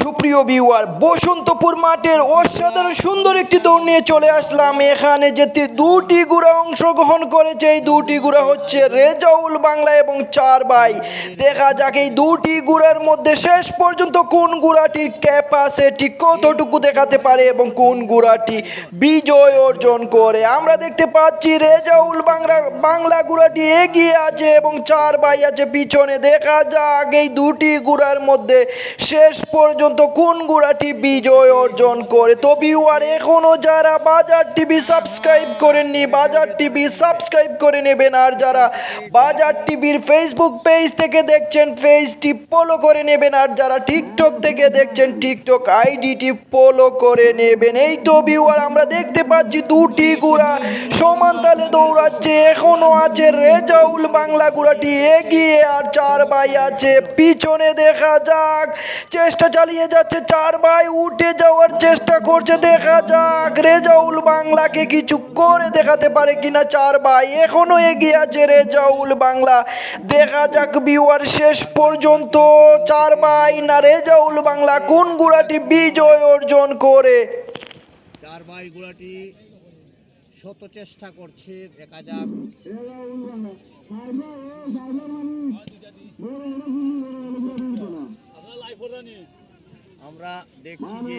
সুপ্রিয় ভিউয়ার বসন্তপুর মাঠের অসাধারণ সুন্দর একটি দৌড় নিয়ে চলে আসলাম। এখানে যেতে দুটি গুড়া অংশগ্রহণ করেছে। এই দুটি গুড়া হচ্ছে রেজাউল বাংলা এবং চার ভাই। দেখা যাক এই দুটি গুড়ার মধ্যে শেষ পর্যন্ত কোন গুড়াটির ক্যাপাসিটি কতটুকু দেখাতে পারে এবং কোন গুড়াটি বিজয় অর্জন করে। আমরা দেখতে পাচ্ছি রেজাউল বাংলা বাংলা গুড়াটি এগিয়ে আছে এবং চার ভাই আছে পিছনে। দেখা যাক এই দুটি গুড়ার মধ্যে শেষ পর্যন্ত কোন গুড়াটি বিজয় অর্জন করে? তো ভিউয়ার এখনও যারা বাজার টিভি সাবস্ক্রাইব করেননি, বাজার টিভি সাবস্ক্রাইব করে নেবেন। আর যারা বাজার টিভির ফেসবুক পেজ থেকে দেখছেন পেজটি ফলো করে নেবেন। আর যারা টিকটক থেকে দেখছেন টিকটক আইডিটি ফলো করে নেবেন। এই তো ভিউয়ার আমরা দেখতে পাচ্ছি দুটি গুড়া সমান তালে দৌড়াচ্ছে। এখনও আছে রেজাউল বাংলা গুড়াটি এগিয়ে আর চার ভাই আছে। পিছনে দেখা যাক, চেষ্টা চালিয়ে যাচ্ছে চার ভাই উঠে যাওয়ার চেষ্টা করছে দেখা যাক। রেজাউল বাংলাকে কিছু করে দেখাতে পারে কিনা চার ভাই এখনও এগিয়ে আছে রেজাউল বাংলা। দেখা যাক বিওয়ার শেষ পর্যন্ত চার ভাই না রেজাউল বাংলা কোন গুড়াটি বিজয় অর্জন করে? চার ভাই গুলাটি শত চেষ্টা করছে দেখা যাক। আমরা দেখছি যে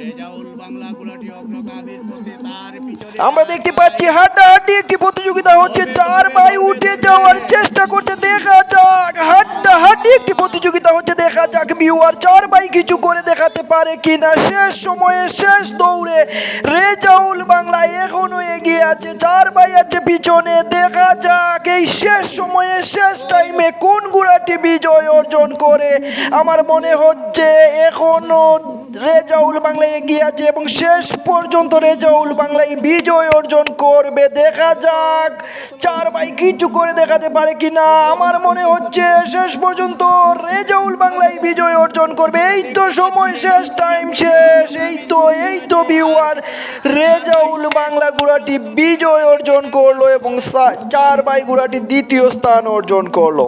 রেজাউল বাংলা গুলাটি অগ্রগামীর পথে তার পিছনে আমরা দেখতে পাচ্ছি হাড্ডাহাড্ডি একটি প্রতিযোগিতা হচ্ছে চার ভাই উঠে যাওয়ার চেষ্টা করছে দেখা যাক। হাড্ডাহাড্ডি একটি প্রতিযোগিতা হচ্ছে দেখা যাক বিওয়ার চার ভাই কিছু করে দেখাতে পারে কিনা। শেষ সময়ে শেষ দৌড়ে রেজাউল বাংলা এখনও এগিয়ে আছে চার ভাই পিছনে, দেখা যাক এই শেষ সময়ে, শেষ টাইমে কোন গুড়াটি বিজয় অর্জন করে। আমার মনে হচ্ছে এখনও রেজাউল বাংলা এগিয়ে আছে এবং শেষ পর্যন্ত রেজাউল বাংলায় বিজয় অর্জন করবে। দেখা যাক, চার ভাই কিছু করে দেখাতে পারে কিনা। আমার মনে হচ্ছে শেষ পর্যন্ত রেজাউল বাংলায় বিজয় অর্জন করবে। এই তো সময় শেষ টাইম শেষ। এই তো এই তো ভিউয়ার রেজাউল বাংলা গুড়াটি বিজয় অর্জন করল এবং চার ভাই গুড়াটি দ্বিতীয় স্থান অর্জন করল।